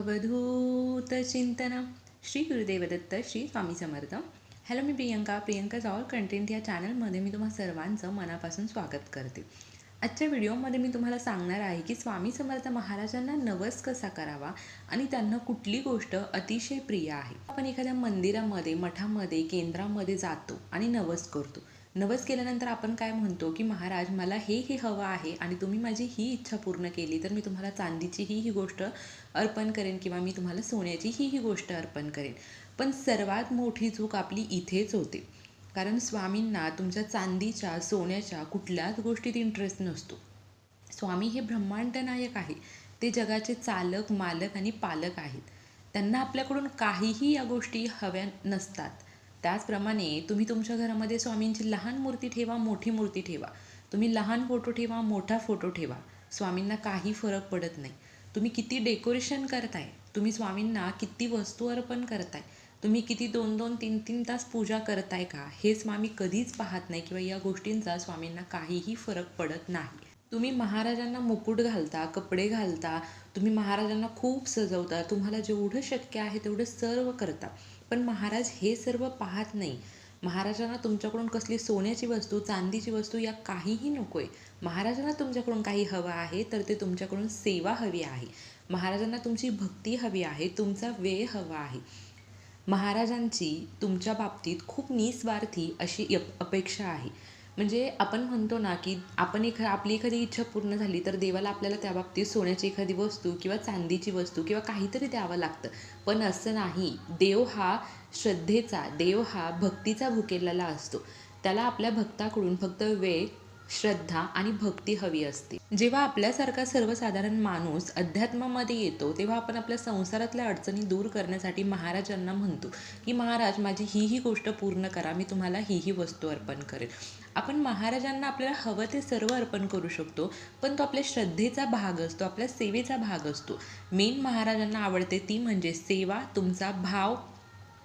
अवधूत चिंतन श्री गुरुदेव दत्त श्री स्वामी समर्थ. हॅलो मी Priyanka. Priyanka's all content या चॅनलमध्ये मी तुम्हा सर्वांचं मनापासून स्वागत करते. आजच्या व्हिडिओमध्ये मी तुम्हाला सांगणार आहे की स्वामी समर्थ महाराजांना नवस कसा करावा आणि त्यांना कुठली गोष्ट अतिशय प्रिय आहे. आपण एखाद्या मंदिरामध्ये मठामध्ये केंद्रामध्ये जातो आणि नवस करतो. नवस केल्यानंतर आपण काय म्हणतो की महाराज मला हे हे हवं आहे आणि तुम्ही माझी ही इच्छा पूर्ण केली तर मी तुम्हाला चांदीची ही ही गोष्ट अर्पण करेन किंवा मी तुम्हाला सोन्याची ही ही गोष्ट अर्पण करेन. पण सर्वात मोठी चूक आपली इथेच होते. कारण स्वामींना तुमच्या चांदीच्या सोन्याच्या कुठल्याच गोष्टीत इंटरेस्ट नसतो. स्वामी हे ब्रह्मांड नायक आहे ते जगाचे चालक मालक आणि पालक आहेत. त्यांना आपल्याकडून काहीही या गोष्टी हव्या नसतात. त्याचप्रमाणे तुम्ही तुमच्या घरामध्ये स्वामींची लहान मूर्ती ठेवा मोठी मूर्ती ठेवा. तुम्ही लहान फोटो ठेवा मोठा फोटो ठेवा. स्वामींना काही फरक पडत नाही. तुम्ही किती डेकोरेशन करताय तुम्ही स्वामींना किती वस्तू अर्पण करताय तुम्ही किती दोन दोन तीन तीन तास पूजा करताय का हे स्वामी कधीच पाहत नाही किंवा या गोष्टींचा स्वामींना काहीही फरक पडत नाही. तुम्ही महाराजांना मुकुट घालता कपडे घालता तुम्ही महाराजांना खूप सजवता तुम्हाला जेवढं शक्य आहे तेवढं सर्व करता. पण महाराज हे सर्व पाहत नाही. महाराजांना तुमच्याकडून कसली सोन्याची वस्तू चांदीची वस्तू या काहीही नको आहे महाराजांना तुमच्याकडून काही हवं आहे तर ते तुमच्याकडून सेवा हवी आहे. महाराजांना तुमची भक्ती हवी आहे तुमचा वेळ हवा आहे. महाराजांची तुमच्या बाबतीत खूप निस्वार्थी अशी अप अपेक्षा आहे. म्हणजे आपण म्हणतो ना की आपण एखा आपली एखादी इच्छा पूर्ण झाली तर देवाला आपल्याला त्या बाबतीत सोन्याची एखादी वस्तू किंवा चांदीची वस्तू किंवा काहीतरी द्यावं लागतं. पण असं नाही. देव हा श्रद्धेचा देव हा भक्तीचा भुकेलेला असतो. त्याला आपल्या भक्ताकडून फक्त वेळ श्रद्धा आणि भक्ती हवी असते. जेव्हा आपल्यासारखा सर्वसाधारण माणूस अध्यात्मामध्ये येतो तेव्हा आपण आपल्या संसारातल्या अडचणी दूर करण्यासाठी महाराजांना म्हणतो की महाराज माझी ही ही गोष्ट पूर्ण करा मी तुम्हाला ही ही वस्तू अर्पण करेन. आपण महाराजांना आपल्याला हवं ते सर्व अर्पण करू शकतो पण तो आपल्या श्रद्धेचा भाग असतो आपल्या सेवेचा भाग असतो. मेन महाराजांना आवडते ती म्हणजे सेवा तुमचा भाव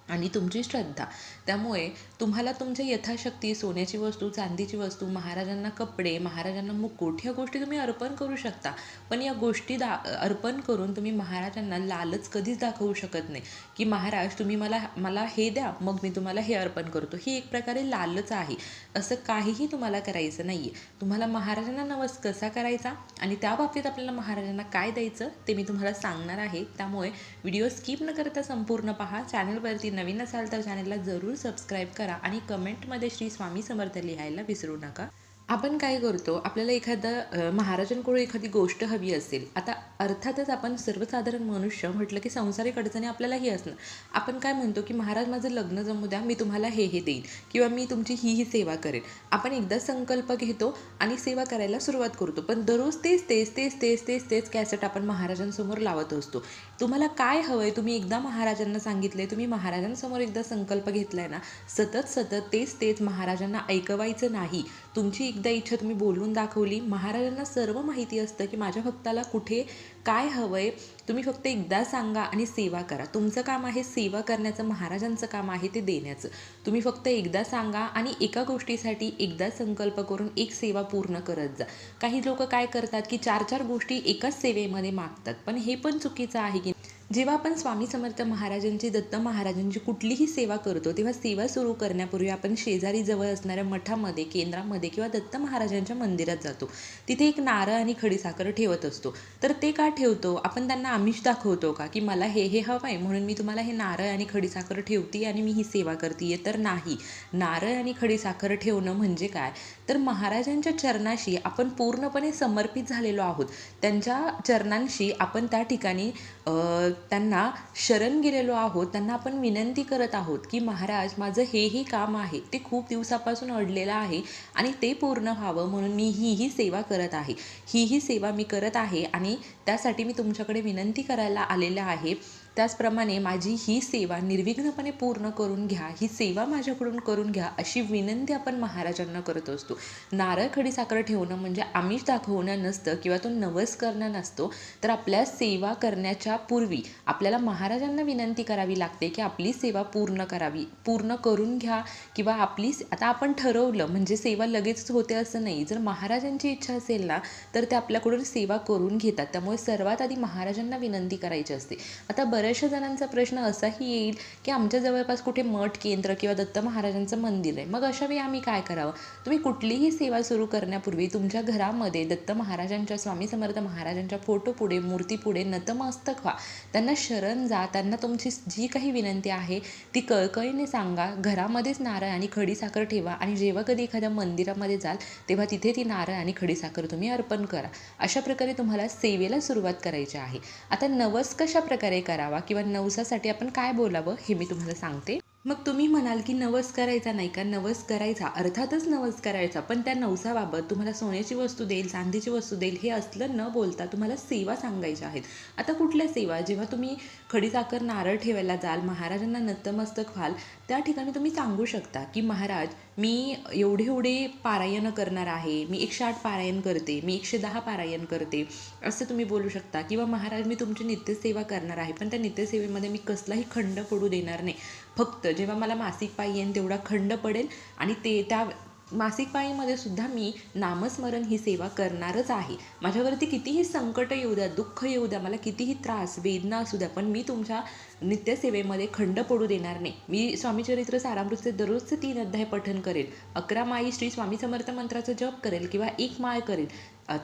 आणि तुमची श्रद्धा. त्यामुळे तुम्हाला तुमच्या यथाशक्ती सोन्याची वस्तू चांदीची वस्तू महाराजांना कपडे महाराजांना मुकुट ह्या गोष्टी तुम्ही अर्पण करू शकता. पण या गोष्टी दा अर्पण करून तुम्ही महाराजांना लालच कधीच दाखवू शकत नाही. की महाराज तुम्ही मला मला हे द्या मग मी तुम्हाला हे अर्पण करतो. ही एक प्रकारे लालच आहे. असं काहीही तुम्हाला करायचं नाही आहे तुम्हाला महाराजांना नवस कसा करायचा आणि त्या बाबतीत आपल्याला महाराजांना काय द्यायचं ते मी तुम्हाला सांगणार आहे. त्यामुळे व्हिडिओ स्किप न करता संपूर्ण पहा. चॅनलवरती नवीन असाल तर चॅनलला जरूर सबस्क्राईब करा आणि कमेंटमध्ये श्री स्वामी समर्थ लिहायला विसरू नका. आपण काय करतो आपल्याला एखादं महाराजांकडून एखादी गोष्ट हवी असेल आता अर्थातच आपण सर्वसाधारण मनुष्य म्हटलं की संसारिक अडचणी आपल्यालाही असणार. आपण काय म्हणतो की महाराज माझं लग्न जमू द्या मी तुम्हाला हे हे देईन किंवा मी तुमची ही ही सेवा करेन. आपण एकदा संकल्प घेतो आणि सेवा करायला सुरुवात करतो. पण दररोज तेच तेच तेच तेच तेच तेच कॅसेट आपण महाराजांसमोर लावत असतो. तुम्हाला काय हवं आहे तुम्ही एकदा महाराजांना सांगितले तुम्ही महाराजांसमोर एकदा संकल्प घेतलाय ना सतत सतत तेच तेच महाराजांना ऐकवायचं नाही. तुमची एकदा इच्छा तुम्ही बोलून दाखवली. महाराजांना सर्व माहिती असतं की माझ्या भक्ताला कुठे काय हवं आहे तुम्ही फक्त एकदा सांगा आणि सेवा करा. तुमचं काम आहे सेवा करण्याचं महाराजांचं काम आहे ते देण्याचं. तुम्ही फक्त एकदा सांगा आणि एका गोष्टीसाठी एकदा संकल्प करून एक सेवा पूर्ण करत जा. काही लोक काय करतात की चार चार गोष्टी एकाच सेवेमध्ये मागतात. पण हे पण चुकीचं आहे की जेव्हा आपण स्वामी समर्थ महाराजांची दत्त महाराजांची कुठलीही सेवा करतो तेव्हा सेवा सुरू करण्यापूर्वी आपण शेजारी जवळ असणाऱ्या मठामध्ये केंद्रामध्ये किंवा दत्त महाराजांच्या मंदिरात जातो. तिथे एक नारळ आणि खडीसाखर ठेवत असतो. तर ते का ठेवतो? आपण त्यांना आमिष दाखवतो का? की मला हे हे हवं आहे म्हणून मी तुम्हाला हे नारळ आणि खडीसाखर ठेवते आणि मी ही सेवा करते तर नाही. नारळ आणि खडीसाखर ठेवणं म्हणजे काय? तर महाराजांच्या चरणाशी आपण पूर्णपणे समर्पित झालेलो आहोत. त्यांच्या चरणांशी आपण त्या ठिकाणी त्यांना शरण गेलेलो आहोत. त्यांना आपण विनंती करत आहोत की महाराज माझं हेही काम आहे. ते खूप दिवसापासून अडलेलं आहे आणि ते पूर्ण व्हावं म्हणून मी ही ही सेवा करत आहे. ही ही सेवा मी करत आहे आणि त्यासाठी मी तुमच्याकडे विनंती करायला आलेलं आहे. त्याचप्रमाणे माझी ही सेवा निर्विघ्नपणे पूर्ण करून घ्या ही सेवा माझ्याकडून करून घ्या अशी विनंती आपण महाराजांना करत असतो. नारळ खडीसाखर ठेवणं म्हणजे आमिष दाखवणं नसतं किंवा तो नवस करणं नसतो तर आपल्या सेवा करण्याच्या पूर्वी आपल्याला महाराजांना विनंती करावी लागते की आपली सेवा पूर्ण करावी पूर्ण करून घ्या किंवा आपली आता आपण ठरवलं म्हणजे सेवा लगेचच होते असं नाही. जर महाराजांची इच्छा असेल ना तर ते आपल्याकडून सेवा करून घेतात. त्यामुळे सर्वात आधी महाराजांना विनंती करायची असते. आता बरं बऱ्याचशा जणांचा प्रश्न असाही येईल की आमच्या जवळपास कुठे मठ केंद्र किंवा दत्त महाराजांचं मंदिर आहे. मग अशा वेळी आम्ही काय करावं? तुम्ही कुठलीही सेवा सुरू करण्यापूर्वी तुमच्या घरामध्ये दत्त महाराजांच्या स्वामी समर्थ महाराजांच्या फोटो पुढे मूर्ती पुढे नतमस्तक व्हा. त्यांना शरण जा. त्यांना तुमची जी काही विनंती आहे ती कळकळीने सांगा. घरामध्येच नारळ आणि खडीसाखर ठेवा आणि जेव्हा कधी एखाद्या मंदिरामध्ये जाल तेव्हा तिथे ती नारळ आणि खडीसाखर तुम्ही अर्पण करा. अशा प्रकारे तुम्हाला सेवेला सुरुवात करायची आहे. आता नवस कशा प्रकारे करावा? करावा किंवा नवसासाठी आपण काय बोलावं हे मी तुम्हाला सांगते. मग तुम्ही म्हणाल की नवस करायचा नाही का? नवस करायचा. अर्थातच नवस करायचा. पण त्या नवसाबाबत तुम्हाला सोन्याची वस्तू देईल चांदीची वस्तू देईल हे असलं न बोलता तुम्हाला सेवा सांगायच्या आहेत. आता कुठल्या सेवा? जेव्हा तुम्ही खडीसाखर नारळ ठेवायला जाल महाराजांना नतमस्तक व्हाल त्या ठिकाणी तुम्ही सांगू शकता की महाराज मी एवढे एवढे पारायण करणार आहे. मी एकशे आठ पारायण करते. मी एकशे दहा पारायण करते. असं तुम्ही बोलू शकता. किंवा महाराज मी तुमची नित्यसेवा करणार आहे. पण त्या नित्यसेवेमध्ये मी कसलाही खंड पडू देणार नाही. फक्त जेव्हा मला मासिक पाळी येईन तेवढा खंड पडेल आणि ते त्या मासिक पाळीमध्ये सुद्धा मी नामस्मरण ही सेवा करणारच आहे. माझ्यावरती कितीही संकट येऊ द्या दुःख येऊ द्या मला कितीही त्रास वेदना असू द्या पण मी तुमच्या नित्यसेवेमध्ये खंड पडू देणार नाही. मी स्वामीचरित्र सारामृतचे दररोजचे तीन अध्याय पठन करेल. अकरा माळी श्री स्वामी समर्थ मंत्राचा जप करेल किंवा एक माळ करेल.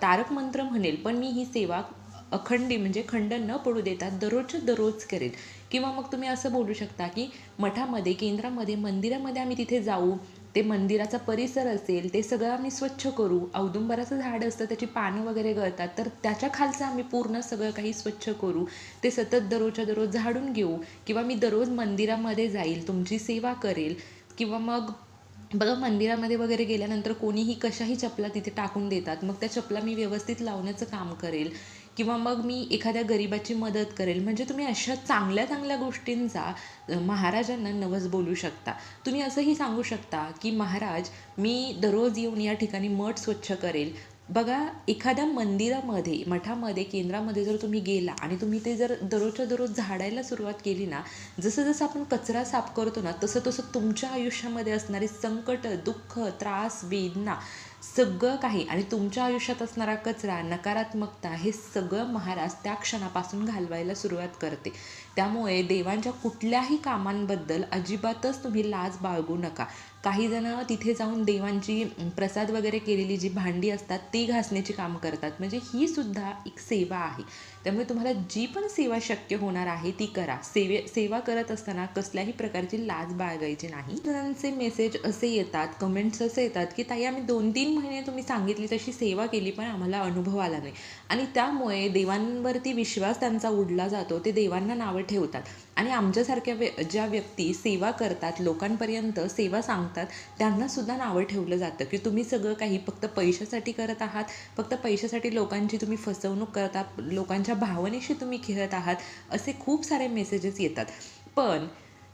तारक मंत्र म्हणेल पण मी ही सेवा अखंडी म्हणजे खंड न पडू देता दररोजच्या दररोज करेल. किंवा मग तुम्ही असं बोलू शकता की मठामध्ये केंद्रामध्ये मंदिरामध्ये आम्ही तिथे जाऊ ते मंदिराचा परिसर असेल ते सगळं आम्ही स्वच्छ करू औदुंबराचं झाड असतं त्याची पानं वगैरे गळतात तर त्याच्या खालचं आम्ही पूर्ण सगळं काही स्वच्छ करू ते सतत दररोजच्या दररोज झाडून घेऊ किंवा मी दररोज मंदिरामध्ये जाईल तुमची सेवा करेल किंवा मग बघा मंदिरामध्ये वगैरे गेल्यानंतर कोणीही कशाही चपला तिथे टाकून देतात मग त्या चपला मी व्यवस्थित लावण्याचं काम करेल किंवा मग मी एखाद्या गरिबाची मदत करेल. म्हणजे तुम्ही अशा चांगल्या चांगल्या गोष्टींचा महाराजांना नवस बोलू शकता. तुम्ही असंही सांगू शकता की महाराज मी दररोज येऊन या ठिकाणी मठ स्वच्छ करेल. बघा एखाद्या मंदिरामध्ये मठामध्ये केंद्रामध्ये जर तुम्ही गेला आणि तुम्ही ते जर दररोजच्या दररोज झाडायला सुरुवात केली ना जसं जसं आपण कचरा साफ करतो ना तसं तसं तुमच्या आयुष्यामध्ये असणारे संकट दुःख त्रास वेदना सगळं काही आणि तुमच्या आयुष्यात असणारा कचरा नकारात्मकता हे सगळं महाराज त्या क्षणापासून घालवायला सुरुवात करते. त्यामुळे देवांच्या कुठल्याही कामांबद्दल अजिबातच तुम्ही लाज बाळगू नका. काही जण तिथे जाऊन देवांची प्रसाद वगैरे केलेली जी भांडी असतात ती घासण्याची काम करतात. म्हणजे ही सुद्धा एक सेवा आहे. त्यामुळे तुम्हाला जी पण सेवा शक्य होणार आहे ती करा. सेवे सेवा करत असताना कसल्याही प्रकारची लाज बाळगायची नाही. जणांचे मेसेज असे येतात कमेंट्स असे येतात की ताई आम्ही दोन तीन महिने तुम्ही सांगितली तशी सेवा केली पण आम्हाला अनुभव आला नाही. आणि त्यामुळे देवांवरती विश्वास त्यांचा उडला जातो ते देवांना नावं ठेवतात. आणि आमच्यासारख्या व्य ज्या व्यक्ती सेवा करतात लोकांपर्यंत सेवा सांगतात. त्यांनासुद्धा नावं ठेवलं जातं की तुम्ही सगळं काही फक्त पैशासाठी करत आहात फक्त पैशासाठी लोकांची तुम्ही फसवणूक करता लोकांच्या भावनेशी तुम्ही खेळत आहात असे खूप सारे मेसेजेस येतात. पण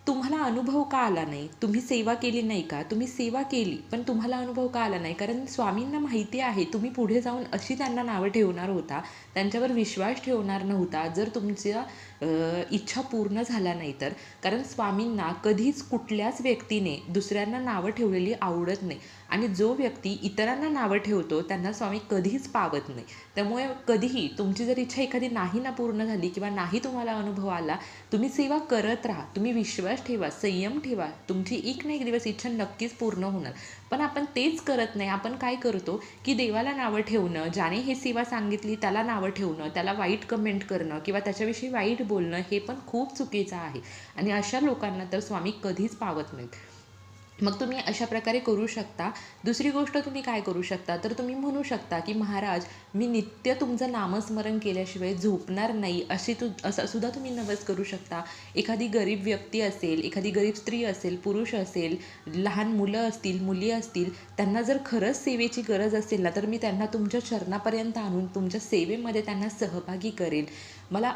तुम्हाला अनुभव का आला नाही? तुम्ही सेवा केली नाही का? तुम्ही सेवा केली पण तुम्हाला अनुभव का आला नाही? कारण स्वामींना माहिती आहे तुम्ही पुढे जाऊन अशी त्यांना नावं ठेवणार होता त्यांच्यावर विश्वास ठेवणार नव्हता. जर तुमच्या इच्छा पूर्ण झाल्या नाही तर. कारण स्वामींना कधीच कुठल्याच व्यक्तीने दुसऱ्यांना नावं ठेवलेली आवडत नाही. आणि जो व्यक्ती इतरांना नावं ठेवतो त्यांना स्वामी कधीच पावत नाही. त्यामुळे कधीही तुमची जर इच्छा एखादी नाही ना पूर्ण झाली किंवा नाही तुम्हाला अनुभव आला तुम्ही सेवा करत राहा. तुम्ही विश्वास ठेवा संयम ठेवा. तुमची एक ना एक दिवस इच्छा नक्कीच पूर्ण होणार. पण आपण तेच करत नाही. आपण काय करतो की देवाला नावं ठेवणं ज्याने हे सेवा सांगितली त्याला नावं ठेवणं त्याला वाईट कमेंट करणं किंवा त्याच्याविषयी वाईट बोलणं हे पण खूप चुकीचं आहे. आणि अशा लोकांना तर स्वामी कधीच पावत नाहीत. मग तुम्ही अशा प्रकारे करू शकता. दुसरी गोष्ट तुम्ही काय करू शकता? तर तुम्ही म्हणू शकता की महाराज मी नित्य तुमचं नामस्मरण केल्याशिवाय झोपणार नाही अशी तू असं सुद्धा तुम्ही नवस करू शकता. एखादी गरीब व्यक्ती असेल एखादी गरीब स्त्री असेल पुरुष असेल लहान मुलं असतील मुली असतील त्यांना जर खरंच सेवेची गरज असेल ना तर मी त्यांना तुमच्या चरणापर्यंत आणून तुमच्या सेवेमध्ये त्यांना सहभागी करेल मला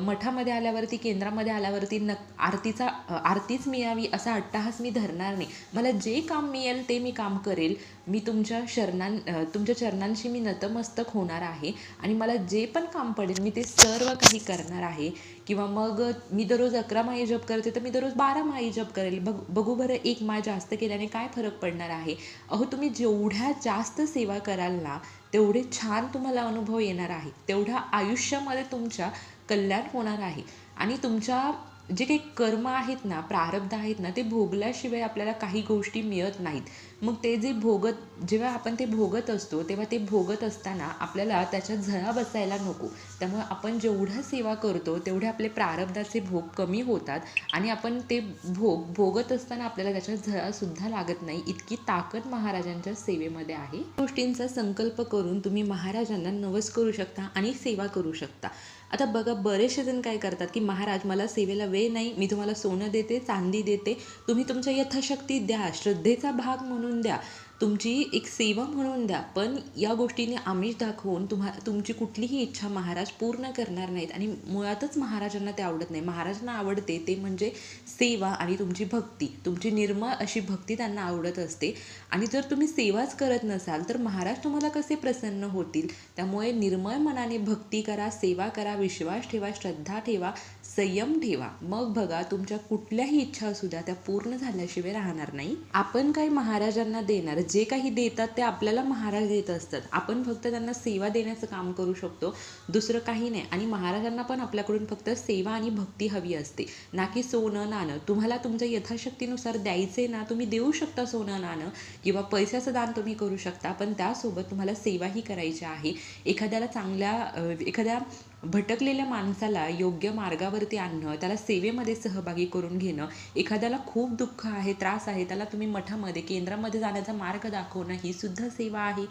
मठामध्ये आल्यावरती केंद्रामध्ये आल्यावरती न आरतीचा आरतीच मिळावी असा अट्टाहास मी धरणार नाही. मला जे काम मिळेल ते मी काम करेल. मी तुमच्या शरणां तुमच्या चरणांशी मी नतमस्त सार्थक होणार आहे. आणि मला जे पण काम पडेल मी ते सर्व काही करणार आहे. किंवा मग मी दररोज अकरा माई जप करते तर मी दररोज बारा माई जप करेल. बघ बघू बरं एक माय जास्त केल्याने काय फरक पडणार आहे. अहो तुम्ही जेवढ्या जास्त सेवा कराल ना तेवढे छान तुम्हाला अनुभव येणार आहे. तेवढ्या आयुष्यामध्ये तुमच्या कल्याण होणार आहे. आणि तुमच्या जे काही कर्म आहेत ना प्रारब्ध आहेत ना ते भोगल्याशिवाय आपल्याला काही गोष्टी मिळत नाहीत. मग ते जे भोगत जेव्हा आपण ते भोगत असतो तेव्हा ते भोगत असताना आपल्याला त्याच्यात झळा बसायला नको. त्यामुळे आपण जेवढा सेवा करतो तेवढे आपले प्रारब्धाचे भोग कमी होतात आणि आपण ते भोग भोगत असताना आपल्याला त्याच्यात झळासुद्धा लागत नाही. इतकी ताकद महाराजांच्या सेवेमध्ये आहे. गोष्टींचा संकल्प करून तुम्ही महाराजांना नवस करू शकता आणि सेवा करू शकता. आता बघा बरेचसे जण काय करतात की महाराज मला सेवेला वेळ नाही मी तुम्हाला सोनं देते चांदी देते. तुम्ही तुमच्या यथाशक्ती द्या श्रद्धेचा भाग म्हणून द्या तुमची एक सेवा म्हणून द्या पण या गोष्टीने आमिष दाखवून तुम्हा तुमची कुठलीही इच्छा महाराज पूर्ण करणार नाहीत आणि मुळातच महाराजांना ते आवडत नाही. महाराजांना आवडते ते म्हणजे सेवा आणि तुमची भक्ती. तुमची निर्मळ अशी भक्ती त्यांना आवडत असते. आणि जर तुम्ही सेवाच करत नसाल तर महाराज तुम्हाला कसे प्रसन्न होतील? त्यामुळे निर्मळ मनाने भक्ती करा सेवा करा विश्वास ठेवा श्रद्धा ठेवा संयम ठेवा. मग बघा तुमच्या कुठल्याही इच्छा असू द्या त्या पूर्ण झाल्याशिवाय राहणार नाही. आपण काही महाराजांना देणार जे काही देतात ते आपल्याला महाराज देत असतात. आपण फक्त त्यांना सेवा देण्याचं काम करू शकतो दुसरं काही नाही. आणि महाराजांना पण आपल्याकडून फक्त सेवा आणि भक्ती हवी असते. ना की सोनं नाणं तुम्हाला तुमच्या यथाशक्तीनुसार द्यायचे ना तुम्ही देऊ शकता सोनं नाणं किंवा पैशाचं दान तुम्ही करू शकता पण त्यासोबत तुम्हाला सेवाही करायची आहे. एखाद्याला चांगल्या एखाद्या भटकलेल्या माणसाला योग्य मार्गावरती आणणं त्याला सेवेमध्ये सहभागी करून घेणं एखाद्याला खूप दुःख आहे त्रास आहे त्याला तुम्ही मठामध्ये केंद्रामध्ये जाण्याचा मार्ग दाखवणं ही सुद्धा सेवा आहे.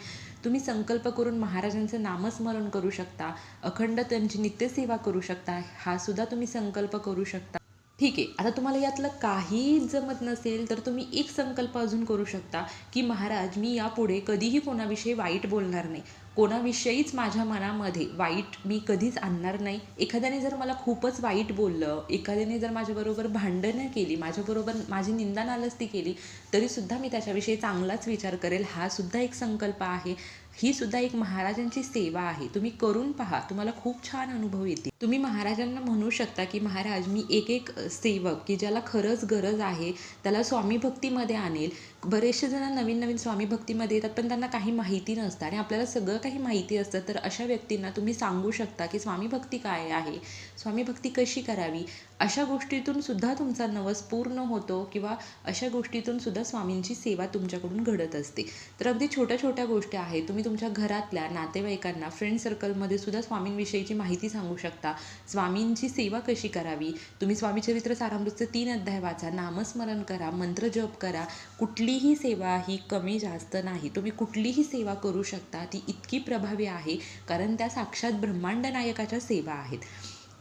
तुम्ही संकल्प करून महाराजांचं नामस्मरण करू शकता अखंड त्यांची नित्यसेवा करू शकता हा सुद्धा तुम्ही संकल्प करू शकता. ठीक आहे आता तुम्हाला यातलं काही जमत नसेल तर तुम्ही एक संकल्प अजून करू शकता की महाराज मी यापुढे कधीही कोणाविषयी वाईट बोलणार नाही. कोणाविषयीच माझ्या मनामध्ये वाईट मी कधीच आणणार नाही. एखाद्याने जर मला खूपच वाईट बोललं एखाद्याने जर माझ्याबरोबर भांडणं केली माझ्याबरोबर माझी निंदा नालस्ती केली तरीसुद्धा मी त्याच्याविषयी चांगलाच विचार करेल. हा सुद्धा एक संकल्प आहे. ही सुद्धा एक महाराजांची सेवा आहे. तुम्ही करून पहा. तुम्हाला खूप छान अनुभव येतील. तुम्ही महाराजांना म्हणू शकता की महाराज मी एक एक सेवक की ज्याला खरंच गरज आहे त्याला स्वामी भक्तीमध्ये आणेल. बरेचसे जण नवीन नवीन स्वामी भक्तीमध्ये येतात पण त्यांना काही माहिती नसतं आणि आपल्याला सगळं काही माहिती असतं. तर अशा व्यक्तींना तुम्ही सांगू शकता की स्वामी भक्ती काय आहे? स्वामी भक्ती कशी करावी? अशा गोष्टीतून सुद्धा तुमचा नवस पूर्ण होतो किंवा अशा गोष्टीतून सुद्धा स्वामींची सेवा तुमच्याकडून घडत असते. तर अगदी छोट्या छोट्या गोष्टी आहेत. तुम्ही तुमच्या घरातल्या नातेवाईकांना फ्रेंड सर्कलमध्ये सुद्धा स्वामींविषयीची माहिती सांगू शकता. स्वामींची सेवा कशी करावी? तुम्ही स्वामी चरित्र सारामृतचे तीन अध्याय वाचा. नामस्मरण करा मंत्र जप करा. कुठलीही सेवा ही कमी जास्त नाही. तुम्ही कुठलीही सेवा करू शकता. ती इतकी प्रभावी आहे कारण त्या साक्षात ब्रह्मांड नायकाच्या सेवा आहेत.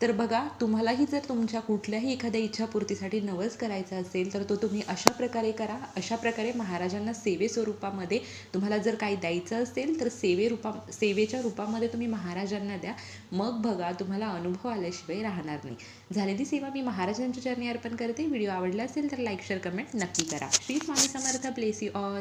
तर बघा तुम्हालाही जर तुमच्या कुठल्याही एखाद्या इच्छापूर्तीसाठी नवस करायचा असेल तर तो तुम्ही अशा प्रकारे करा. अशा प्रकारे महाराजांना सेवे स्वरूपामध्ये तुम्हाला जर काही द्यायचं असेल तर सेवे रूपा सेवेच्या रूपामध्ये तुम्ही महाराजांना द्या. मग बघा तुम्हाला अनुभव आल्याशिवाय राहणार नाही. झालेली सेवा मी महाराजांच्या चरणी अर्पण करते. व्हिडिओ आवडला असेल तर लाईक शेअर कमेंट नक्की करा. Shri Swami Samarth. Bless you all